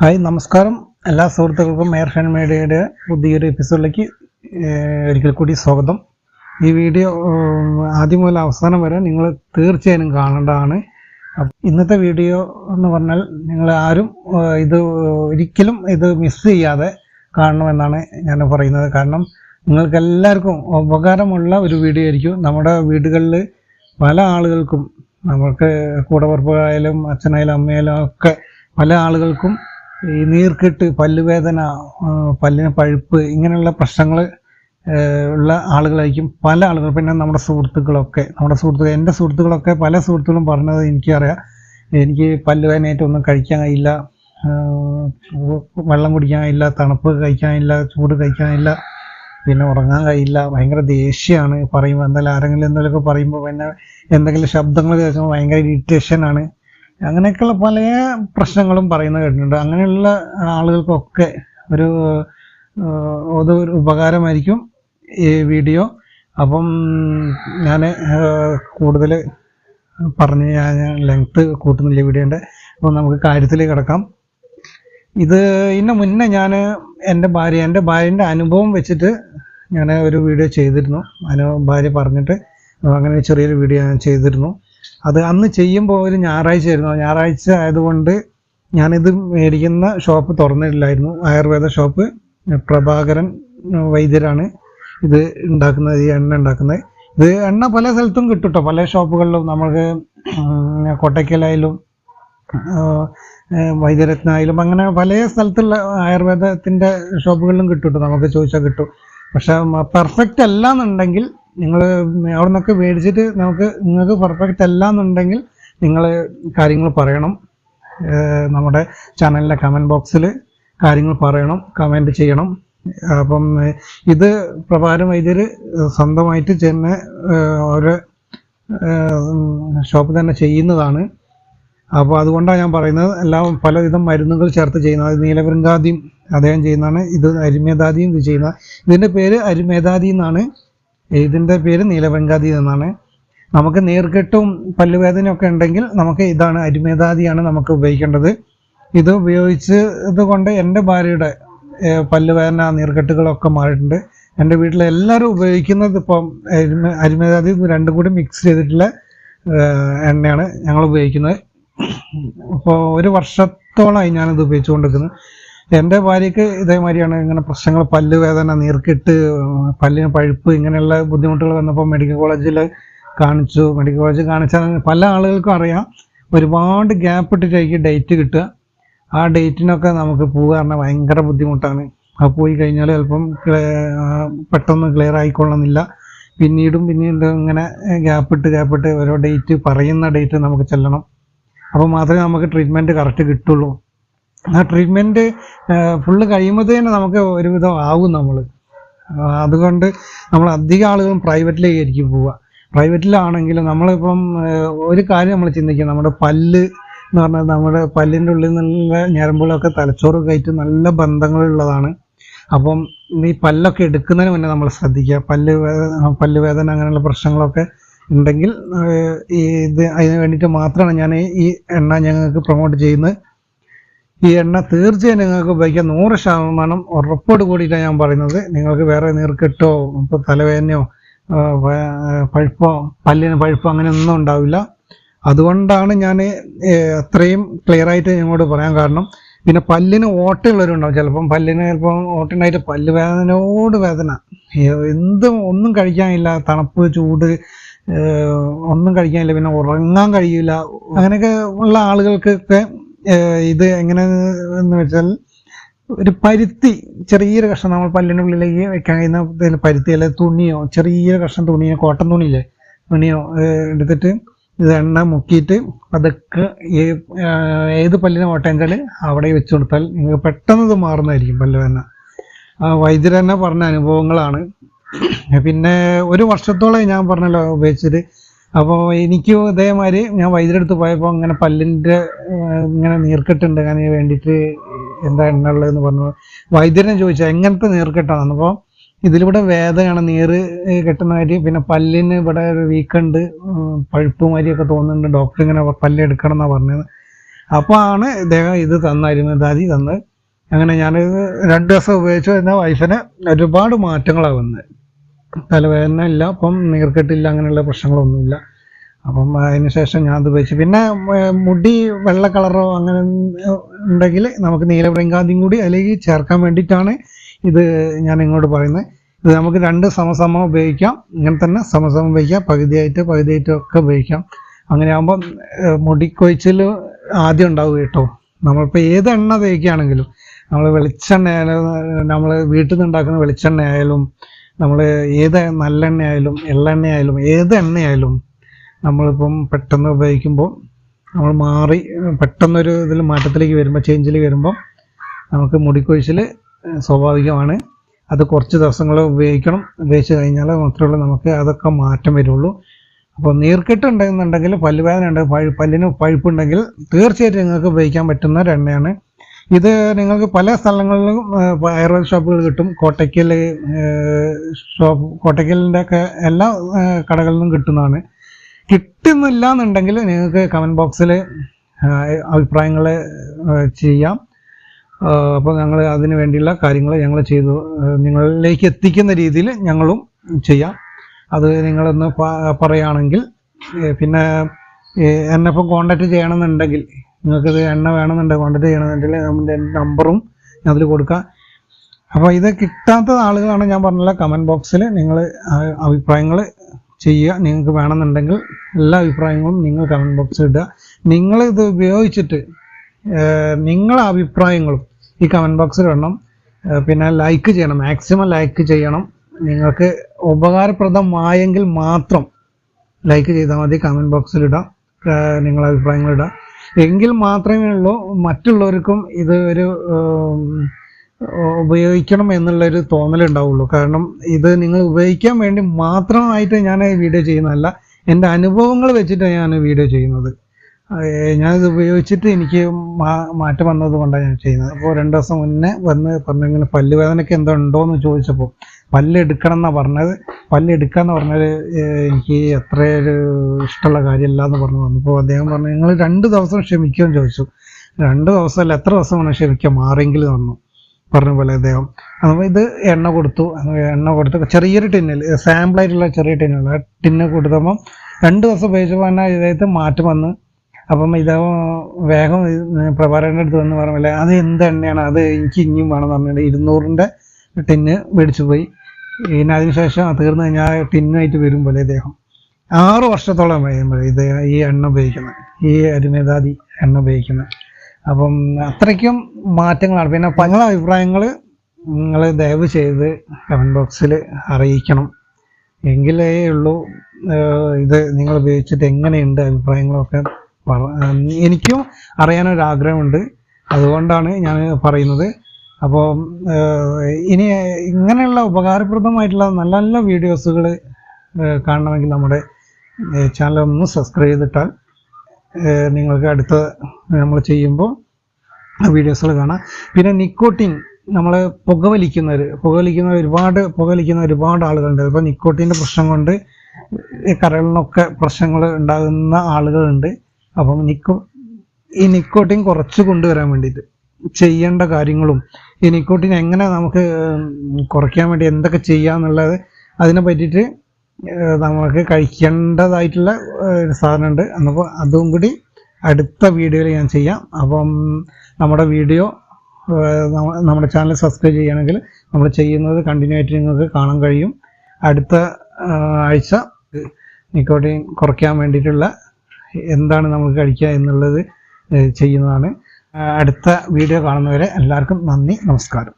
Hi നമസ്കാരം. എല്ലാ സുഹൃത്തുക്കൾക്കും എയർ ഹാൻഡ് മീഡിയയുടെ പുതിയൊരു എപ്പിസോഡിലേക്ക് ഒരിക്കൽ കൂടി സ്വാഗതം. ഈ വീഡിയോ ആദ്യം മുതൽ അവസാനം വരെ നിങ്ങൾ തീർച്ചയായും കാണേണ്ടതാണ്. ഇന്നത്തെ വീഡിയോ എന്ന് പറഞ്ഞാൽ നിങ്ങൾ ആരും ഇത് ഒരിക്കലും ഇത് മിസ് ചെയ്യാതെ കാണണമെന്നാണ് ഞാൻ പറയുന്നത്. കാരണം നിങ്ങൾക്ക് എല്ലാവർക്കും ഉപകാരമുള്ള ഒരു വീഡിയോ ആയിരിക്കും. നമ്മുടെ വീടുകളിൽ പല ആളുകൾക്കും നമുക്ക് കൂടപ്പുറപ്പായാലും അച്ഛനായാലും അമ്മയായാലും ഒക്കെ പല ആളുകൾക്കും ഈ നീർക്കെട്ട് പല്ലുവേദന പല്ലിന് പഴുപ്പ് ഇങ്ങനെയുള്ള പ്രശ്നങ്ങൾ ഉള്ള ആളുകളായിരിക്കും പല ആളുകൾ പിന്നെ നമ്മുടെ സുഹൃത്തുക്കളൊക്കെ നമ്മുടെ സുഹൃത്തുക്കൾ എന്റെ സുഹൃത്തുക്കളൊക്കെ പല സുഹൃത്തുക്കളും പറഞ്ഞത് എനിക്കറിയാം. എനിക്ക് പല്ലുവേദനയായിട്ട് ഒന്നും കഴിക്കാൻ കഴിയില്ല. വെള്ളം കുടിക്കാൻ കഴിയില്ല തണുപ്പ് കഴിക്കാൻ കഴിയില്ല ചൂട് കഴിക്കാൻ കഴിയില്ല പിന്നെ ഉറങ്ങാൻ കഴിയില്ല ഭയങ്കര ദേഷ്യമാണ്. പറയുമ്പോൾ എന്തായാലും ആരെങ്കിലും എന്തെങ്കിലുമൊക്കെ പറയുമ്പോൾ പിന്നെ എന്തെങ്കിലും ശബ്ദങ്ങൾ കേൾക്കുമ്പോൾ ഭയങ്കര ഇറിറ്റേഷൻ ആണ്. അങ്ങനെയൊക്കെയുള്ള പല പ്രശ്നങ്ങളും പറയുന്നത് കേട്ടിട്ടുണ്ട്. അങ്ങനെയുള്ള ആളുകൾക്കൊക്കെ ഒരു ഒരു ഉപകാരമായിരിക്കും ഈ വീഡിയോ. അപ്പം ഞാൻ കൂടുതൽ പറഞ്ഞ് ഞാൻ ലെങ്ത്ത് കൂട്ടുന്നില്ല വീഡിയോന്റെ. അപ്പം നമുക്ക് കാര്യത്തിൽ കിടക്കാം. ഇത് ഇതിന് മുന്നേ ഞാൻ എന്റെ ഭാര്യ എന്റെ ഭാര്യന്റെ അനുഭവം വെച്ചിട്ട് ഞാൻ ഒരു വീഡിയോ ചെയ്തിരുന്നു. അനു ഭാര്യ പറഞ്ഞിട്ട് അങ്ങനെ ചെറിയൊരു വീഡിയോ ഞാൻ ചെയ്തിരുന്നു. അത് അന്ന് ചെയ്യുമ്പോൾ ഒരു ഞായറാഴ്ച ആയിരുന്നു. ഞായറാഴ്ച ആയതുകൊണ്ട് ഞാനിത് മേടിക്കുന്ന ഷോപ്പ് തുറന്നിട്ടില്ലായിരുന്നു. ആയുർവേദ ഷോപ്പ്. പ്രഭാകരൻ വൈദ്യരാണ് ഇത് ഉണ്ടാക്കുന്നത് ഈ എണ്ണ ഉണ്ടാക്കുന്നത്. ഇത് എണ്ണ പല സ്ഥലത്തും കിട്ടും കേട്ടോ പല ഷോപ്പുകളിലും നമുക്ക് ഉം, കോട്ടയ്ക്കലായാലും വൈദ്യരത്നായാലും അങ്ങനെ പല സ്ഥലത്തുള്ള ആയുർവേദത്തിന്റെ ഷോപ്പുകളിലും കിട്ടുട്ടോ. നമുക്ക് ചോദിച്ചാൽ കിട്ടും. പക്ഷെ പെർഫെക്റ്റ് അല്ല എന്നുണ്ടെങ്കിൽ നിങ്ങൾ അവിടെ നിന്നൊക്കെ മേടിച്ചിട്ട് നമുക്ക് നിങ്ങൾക്ക് പെർഫെക്റ്റ് അല്ല എന്നുണ്ടെങ്കിൽ നിങ്ങൾ കാര്യങ്ങൾ പറയണം. നമ്മുടെ ചാനലിലെ കമന്റ് ബോക്സിൽ കാര്യങ്ങൾ പറയണം കമന്റ് ചെയ്യണം. അപ്പം ഇത് പ്രഭാരം വൈദ്യർ സ്വന്തമായിട്ട് ചെന്ന് ഒരു ഷോപ്പ് തന്നെ ചെയ്യുന്നതാണ്. അപ്പോൾ അതുകൊണ്ടാണ് ഞാൻ പറയുന്നത് എല്ലാം പലവിധം മരുന്നുകൾ ചേർത്ത് ചെയ്യുന്നത്. നീലവൃങ്കാദിയും അദ്ദേഹം ചെയ്യുന്നതാണ് ഇത് അരിമേധാദിയും ഇത് ചെയ്യുന്ന ഇതിന്റെ പേര് അരിമേധാദി എന്നാണ്. ഇതിന്റെ പേര് നീലവെങ്കാതി എന്നാണ്. നമുക്ക് നീർക്കെട്ടും പല്ലുവേദനയും ഒക്കെ ഉണ്ടെങ്കിൽ നമുക്ക് ഇതാണ് അരിമേതാദിയാണ് നമുക്ക് ഉപയോഗിക്കേണ്ടത്. ഇത് ഉപയോഗിച്ചത് കൊണ്ട് എന്റെ ഭാര്യയുടെ പല്ലുവേദന നീർക്കെട്ടുകളൊക്കെ മാറിയിട്ടുണ്ട്. എന്റെ വീട്ടിലെ എല്ലാവരും ഉപയോഗിക്കുന്നത് ഇപ്പം അരിമേധാതി രണ്ടും കൂടി മിക്സ് ചെയ്തിട്ടുള്ള എണ്ണയാണ് ഞങ്ങൾ ഉപയോഗിക്കുന്നത്. അപ്പോൾ ഒരു വർഷത്തോളമായി ഞാനിത് ഉപയോഗിച്ചുകൊണ്ടിരിക്കുന്നത് എന്റെ ഭാര്യയ്ക്ക് ഇതേമാതിരിയാണ്. ഇങ്ങനെ പ്രശ്നങ്ങൾ പല്ല് വേദന നീർക്കിട്ട് പല്ലിന് പഴുപ്പ് ഇങ്ങനെയുള്ള ബുദ്ധിമുട്ടുകൾ വന്നപ്പോൾ മെഡിക്കൽ കോളേജിൽ കാണിച്ചു. മെഡിക്കൽ കോളേജിൽ കാണിച്ചാൽ പല ആളുകൾക്കും അറിയാം. ഒരുപാട് ഗ്യാപ്പ് ഇട്ടിട്ടായിരിക്കും ഡേറ്റ് കിട്ടുക. ആ ഡേറ്റിനൊക്കെ നമുക്ക് പോവുക പറഞ്ഞാൽ ഭയങ്കര ബുദ്ധിമുട്ടാണ്. അത് പോയി കഴിഞ്ഞാൽ ചിലപ്പം പെട്ടെന്ന് ക്ലിയർ ആയിക്കൊള്ളുന്നില്ല. പിന്നീടും പിന്നീട് ഇങ്ങനെ ഗ്യാപ്പ് ഇട്ട് ഓരോ ഡേറ്റ് പറയുന്ന ഡേറ്റ് നമുക്ക് ചെല്ലണം. അപ്പോൾ മാത്രമേ നമുക്ക് ട്രീറ്റ്മെന്റ് കറക്റ്റ് കിട്ടുള്ളൂ. ആ ട്രീറ്റ്മെന്റ് ഫുള്ള് തന്നെ നമുക്ക് ഒരുവിധം ആവും നമ്മൾ അതുകൊണ്ട് നമ്മൾ അധികം ആളുകളും പ്രൈവറ്റിലേക്ക് ആയിരിക്കും പോവുക പ്രൈവറ്റിലാണെങ്കിലും നമ്മളിപ്പം ഒരു കാര്യം നമ്മൾ ചിന്തിക്കുക നമ്മുടെ പല്ല് എന്ന് പറഞ്ഞാൽ നമ്മുടെ പല്ലിന്റെ ഉള്ളിൽ നല്ല ഞരമ്പുകളൊക്കെ തലച്ചോറ് കയറ്റി നല്ല ബന്ധങ്ങളുള്ളതാണ്. അപ്പം ഈ പല്ലൊക്കെ എടുക്കുന്നതിന് മുന്നേ നമ്മൾ ശ്രദ്ധിക്കുക. പല്ല് പല്ല് വേദന അങ്ങനെയുള്ള പ്രശ്നങ്ങളൊക്കെ ഉണ്ടെങ്കിൽ ഈ ഇത് അതിന് വേണ്ടിയിട്ട് മാത്രമാണ് ഞാൻ ഈ എണ്ണ ഞങ്ങൾക്ക് പ്രൊമോട്ട് ചെയ്യുന്നത്. ഈ എണ്ണ തീർച്ചയായും നിങ്ങൾക്ക് ഉപയോഗിക്കാം. നൂറ് ശതമാനം ഉറപ്പോട് കൂടിയിട്ടാണ് ഞാൻ പറയുന്നത്. നിങ്ങൾക്ക് വേറെ നീർക്കെട്ടോ ഇപ്പോൾ തലവേദനയോ പഴുപ്പോ പല്ലിന് പഴുപ്പോ അങ്ങനെ ഒന്നും ഉണ്ടാവില്ല. അതുകൊണ്ടാണ് ഞാൻ അത്രയും ക്ലിയർ ആയിട്ട് ഞങ്ങളോട് പറയാൻ കാരണം പിന്നെ പല്ലിന് ഓട്ടയുള്ളവരുണ്ടാവും ചിലപ്പം പല്ലിന് ചിലപ്പം ഓട്ടുണ്ടായിട്ട് പല്ല് വേദനയോട് വേദന. എന്തും ഒന്നും കഴിക്കാനില്ല തണുപ്പ് ചൂട് ഒന്നും കഴിക്കാനില്ല പിന്നെ ഉറങ്ങാൻ കഴിയില്ല അങ്ങനെയൊക്കെ ഉള്ള ആളുകൾക്കൊക്കെ ഇത് എങ്ങനെ എന്ന് വെച്ചാൽ ഒരു പരുത്തി ചെറിയൊരു കഷ്ണം നമ്മൾ പല്ലിന്റെ ഉള്ളിലേക്ക് വെക്കാൻ കഴിയുന്ന പരുത്തി അല്ലെങ്കിൽ തുണിയോ ചെറിയൊരു കഷ്ണം തുണിയോ കോട്ടൺ തുണിയില്ലേ തുണിയോ എടുത്തിട്ട് ഇത് എണ്ണ മുക്കിയിട്ട് അതൊക്കെ ഏത് പല്ലിനെ ഓട്ടേച്ചാൽ അവിടെ വെച്ച് കൊടുത്താൽ നിങ്ങൾക്ക് പെട്ടെന്ന് ഇത് മാറുന്നതായിരിക്കും പല്ല് തന്നെ ആ വൈദ്യർ തന്നെ പറഞ്ഞ അനുഭവങ്ങളാണ്. പിന്നെ ഒരു വർഷത്തോളം ഞാൻ പറഞ്ഞല്ലോ ഉപയോഗിച്ചിട്ട് അപ്പോൾ എനിക്കും ഇതേമാതിരി ഞാൻ വൈദ്യരെടുത്ത് പോയപ്പോൾ ഇങ്ങനെ പല്ലിന്റെ ഇങ്ങനെ നീർക്കെട്ടുണ്ട്. അതിന് വേണ്ടിയിട്ട് എന്താ എണ്ണുള്ളതെന്ന് പറഞ്ഞു. വൈദ്യനെ ചോദിച്ചാൽ എങ്ങനത്തെ നീർക്കെട്ടാണ് അപ്പോൾ ഇതിലൂടെ വേദനയാണ്. നീര് കെട്ടുന്ന കാര്യം പിന്നെ പല്ലിന് ഇവിടെ ഒരു വീക്കുണ്ട് പഴുപ്പ് മാതിരിയൊക്കെ തോന്നുന്നുണ്ട്. ഡോക്ടർ ഇങ്ങനെ പല്ല് എടുക്കണം എന്നാണ് പറഞ്ഞത്. അപ്പോൾ ആണ് ഇദ്ദേഹം ഇത് തന്നായിരുന്നു. ദാദി തന്ന് അങ്ങനെ ഞാൻ രണ്ട് ദിവസം ഉപയോഗിച്ചു. എന്നാൽ വൈഫിന് ഒരുപാട് മാറ്റങ്ങളാണ് വന്നത്. തലവേദന ഇല്ല അപ്പം നീർക്കെട്ടില്ല അങ്ങനെയുള്ള പ്രശ്നങ്ങളൊന്നുമില്ല. അപ്പം അതിന് ശേഷം ഞാൻ അത് ഉപയോഗിച്ചു. പിന്നെ മുടി വെള്ള കളറോ അങ്ങനെ ഉണ്ടെങ്കിൽ നമുക്ക് നീലവൃങ്കാതിയും കൂടി അല്ലെങ്കിൽ ചേർക്കാൻ വേണ്ടിയിട്ടാണ് ഇത് ഞാൻ ഇങ്ങോട്ട് പറയുന്നത്. ഇത് നമുക്ക് രണ്ട് സമസമം ഉപയോഗിക്കാം. ഇങ്ങനെ തന്നെ സമസമം ഉപയോഗിക്കാം. പകുതിയായിട്ട് പകുതിയായിട്ടും ഒക്കെ ഉപയോഗിക്കാം. അങ്ങനെ ആകുമ്പോൾ മുടിക്കൊഴിച്ചിൽ ആദ്യം ഉണ്ടാവും കേട്ടോ. നമ്മളിപ്പോൾ ഏത് എണ്ണ തേക്കുകയാണെങ്കിലും നമ്മൾ വെളിച്ചെണ്ണ ആയാലും നമ്മൾ വീട്ടിൽ നിന്ന് ഉണ്ടാക്കുന്ന വെളിച്ചെണ്ണ ആയാലും നമ്മൾ ഏത് നല്ലെണ്ണ ആയാലും എള്ളെണ്ണ ആയാലും ഏത് എണ്ണയായാലും നമ്മളിപ്പം പെട്ടെന്ന് ഉപയോഗിക്കുമ്പോൾ നമ്മൾ മാറി പെട്ടെന്നൊരു ഇതിൽ മാറ്റത്തിലേക്ക് വരുമ്പോൾ ചേഞ്ചിൽ വരുമ്പോൾ നമുക്ക് മുടിക്കൊഴിച്ചിൽ സ്വാഭാവികമാണ്. അത് കുറച്ച് ദിവസങ്ങൾ ഉപയോഗിക്കണം. ഉപയോഗിച്ച് കഴിഞ്ഞാൽ മാത്രമേ നമുക്ക് അതൊക്കെ മാറ്റം വരുള്ളൂ. അപ്പോൾ നീർക്കെട്ട് ഉണ്ടെന്നുണ്ടെങ്കിൽ പല്ലുവേദന ഉണ്ട് പല്ലിന് പഴുപ്പുണ്ടെങ്കിൽ തീർച്ചയായിട്ടും നിങ്ങൾക്ക് ഉപയോഗിക്കാൻ പറ്റുന്ന ഒരു എണ്ണയാണ് ഇത് നിങ്ങൾക്ക് പല സ്ഥലങ്ങളിലും ആയുർവേദ ഷോപ്പുകൾ കിട്ടും. കോട്ടയ്ക്കൽ ഷോപ്പ് കോട്ടയ്ക്കലിന്റെ ഒക്കെ എല്ലാ കടകളിലും കിട്ടുന്നതാണ്. കിട്ടുന്നില്ല എന്നുണ്ടെങ്കിൽ നിങ്ങൾക്ക് കമന്റ് ബോക്സിൽ അഭിപ്രായങ്ങൾ ചെയ്യാം. അപ്പോൾ ഞങ്ങൾ അതിന് വേണ്ടിയുള്ള കാര്യങ്ങൾ ഞങ്ങൾ ചെയ്തു നിങ്ങളിലേക്ക് എത്തിക്കുന്ന രീതിയിൽ ഞങ്ങളും ചെയ്യാം. അത് നിങ്ങളൊന്ന് പറയുകയാണെങ്കിൽ പിന്നെ എന്നെ ഇപ്പം കോണ്ടാക്ട് ചെയ്യണമെന്നുണ്ടെങ്കിൽ നിങ്ങൾക്കിത് എണ്ണ വേണമെന്നുണ്ടെങ്കിൽ കോണ്ടാക്ട് ചെയ്യണമെന്നുണ്ടെങ്കിൽ നമ്മുടെ നമ്പറും അതിൽ കൊടുക്കാം. അപ്പോൾ ഇത് കിട്ടാത്ത ആളുകളാണ് ഞാൻ പറഞ്ഞില്ല കമന്റ് ബോക്സിൽ നിങ്ങൾ അഭിപ്രായങ്ങൾ ചെയ്യുക. നിങ്ങൾക്ക് വേണമെന്നുണ്ടെങ്കിൽ എല്ലാ അഭിപ്രായങ്ങളും നിങ്ങൾ കമന്റ് ബോക്സിൽ ഇടുക. നിങ്ങൾ ഇത് ഉപയോഗിച്ചിട്ട് നിങ്ങളെ അഭിപ്രായങ്ങളും ഈ കമന്റ് ബോക്സിൽ ഇടണം. പിന്നെ ലൈക്ക് ചെയ്യണം. മാക്സിമം ലൈക്ക് ചെയ്യണം. നിങ്ങൾക്ക് ഉപകാരപ്രദമായെങ്കിൽ മാത്രം ലൈക്ക് ചെയ്താൽ മതി. കമന്റ് ബോക്സിൽ ഇടാം. നിങ്ങളെ അഭിപ്രായങ്ങൾ ഇടാം. എങ്കിൽ മാത്രമേ ഉള്ളൂ മറ്റുള്ളവർക്കും ഇത് ഒരു ഉപയോഗിക്കണം എന്നുള്ളൊരു തോന്നലുണ്ടാവുള്ളൂ. കാരണം ഇത് നിങ്ങൾ ഉപയോഗിക്കാൻ വേണ്ടി മാത്രമായിട്ട് ഞാൻ വീഡിയോ ചെയ്യുന്നതല്ല എന്റെ അനുഭവങ്ങൾ വെച്ചിട്ടാണ് ഞാൻ വീഡിയോ ചെയ്യുന്നത്. ഞാനിത് ഉപയോഗിച്ചിട്ട് എനിക്ക് മാറ്റം വന്നത് കൊണ്ടാണ് ഞാൻ ചെയ്യുന്നത്. അപ്പോൾ രണ്ട് ദിവസം മുന്നേ വന്ന് പറഞ്ഞു പല്ലുവേദനയ്ക്ക് പല്ല് എന്തോ ഉണ്ടോ എന്ന് ചോദിച്ചപ്പോൾ പല്ല് എടുക്കണം എന്നാണ് പറഞ്ഞത് പല്ലെടുക്കുക എന്ന് എനിക്ക് അത്ര ഒരു ഇഷ്ടമുള്ള കാര്യമല്ല എന്ന് പറഞ്ഞു വന്നപ്പോൾ അദ്ദേഹം പറഞ്ഞു നിങ്ങൾ രണ്ട് ദിവസം ക്ഷമിക്കുമെന്ന് ചോദിച്ചു. രണ്ട് ദിവസമല്ല എത്ര ദിവസം വേണം ക്ഷമിക്കാം മാറിയെങ്കിലും പറഞ്ഞു പറഞ്ഞ പോലെ അദ്ദേഹം. അപ്പോൾ ഇത് എണ്ണ കൊടുത്തു. എണ്ണ കൊടുത്തു ചെറിയൊരു ടിന്നിൽ സാമ്പിളായിട്ടുള്ള ചെറിയ ടിന്നുള്ള ആ ടിന്ന് കൊടുത്തപ്പം രണ്ട് ദിവസം ഉപയോഗിച്ചപ്പോൾ തന്നെ ഇതായത് മാറ്റം വന്ന്. അപ്പം ഇത് വേഗം പ്രഭാരന്റെ അടുത്ത് വന്ന് പറഞ്ഞില്ല അത് എന്ത് എണ്ണയാണ്? അത് എനിക്ക് ഇനിയും വേണം എന്ന് പറഞ്ഞിട്ട് ഇരുന്നൂറിന്റെ ടിന്ന് മേടിച്ചു പോയി. പിന്നെ അതിനുശേഷം അത് തീർന്നു കഴിഞ്ഞാൽ ടിന്നായിട്ട് വരും പോലെ ഇദ്ദേഹം. ആറ് വർഷത്തോളം ഇത് ഈ എണ്ണ ഉപയോഗിക്കുന്നത്. ഈ അരുമേധാതി എണ്ണ ഉപയോഗിക്കുന്നത്. അപ്പം അത്രയ്ക്കും മാറ്റങ്ങളാണ്. പിന്നെ പല അഭിപ്രായങ്ങൾ നിങ്ങൾ ദയവ് ചെയ്ത് കമന്റ് ബോക്സിൽ അറിയിക്കണം. എങ്കിലേ ഉള്ളൂ ഇത് നിങ്ങൾ ഉപയോഗിച്ചിട്ട് എങ്ങനെയുണ്ട് അഭിപ്രായങ്ങളൊക്കെ എനിക്കും അറിയാനൊരാഗ്രഹമുണ്ട്. അതുകൊണ്ടാണ് ഞാൻ പറയുന്നത്. അപ്പോൾ ഇനി ഇങ്ങനെയുള്ള ഉപകാരപ്രദമായിട്ടുള്ള നല്ല നല്ല വീഡിയോസുകൾ കാണണമെങ്കിൽ നമ്മുടെ ചാനൽ ഒന്ന് സബ്സ്ക്രൈബ് ചെയ്തിട്ടാൽ നിങ്ങൾക്ക് അടുത്ത നമ്മൾ ചെയ്യുമ്പോൾ ആ വീഡിയോസുകൾ കാണാം. പിന്നെ നിക്കോട്ടിൻ നമ്മൾ പുകവലിക്കുന്നവർ പുകവലിക്കുന്ന ഒരുപാട് പുകവലിക്കുന്ന ഒരുപാട് ആളുകളുണ്ട്. ഇപ്പോൾ നിക്കോട്ടിന്റെ പ്രശ്നം കൊണ്ട് കരളിനൊക്കെ പ്രശ്നങ്ങൾ ഉണ്ടാകുന്ന ആളുകളുണ്ട്. അപ്പം നിക്കോ ഈ നിക്കോട്ടിൻ കുറച്ച് കൊണ്ടുവരാൻ വേണ്ടിയിട്ട്. ചെയ്യേണ്ട കാര്യങ്ങളും ഈ നിക്കോട്ടിൻ എങ്ങനെ നമുക്ക് കുറയ്ക്കാൻ വേണ്ടി എന്തൊക്കെ ചെയ്യാന്നുള്ളത് അതിനെ പറ്റിയിട്ട് നമുക്ക് കഴിക്കേണ്ടതായിട്ടുള്ള ഒരു സാധനമുണ്ട്. അപ്പോൾ അതും കൂടി അടുത്ത വീഡിയോയിൽ ഞാൻ ചെയ്യാം. അപ്പം നമ്മുടെ വീഡിയോ നമ്മുടെ ചാനൽ സബ്സ്ക്രൈബ് ചെയ്യുകയാണെങ്കിൽ നമ്മൾ ചെയ്യുന്നത് കണ്ടിന്യൂ ആയിട്ട് നിങ്ങൾക്ക് കാണാൻ കഴിയും. അടുത്ത ആഴ്ച നിക്കോട്ടിൻ കുറയ്ക്കാൻ വേണ്ടിയിട്ടുള്ള എന്താണ് നമുക്ക് കഴിക്കുക എന്നുള്ളത് ചെയ്യുന്നതാണ്. അടുത്ത വീഡിയോ കാണുന്നവരെ എല്ലാവർക്കും നന്ദി നമസ്കാരം.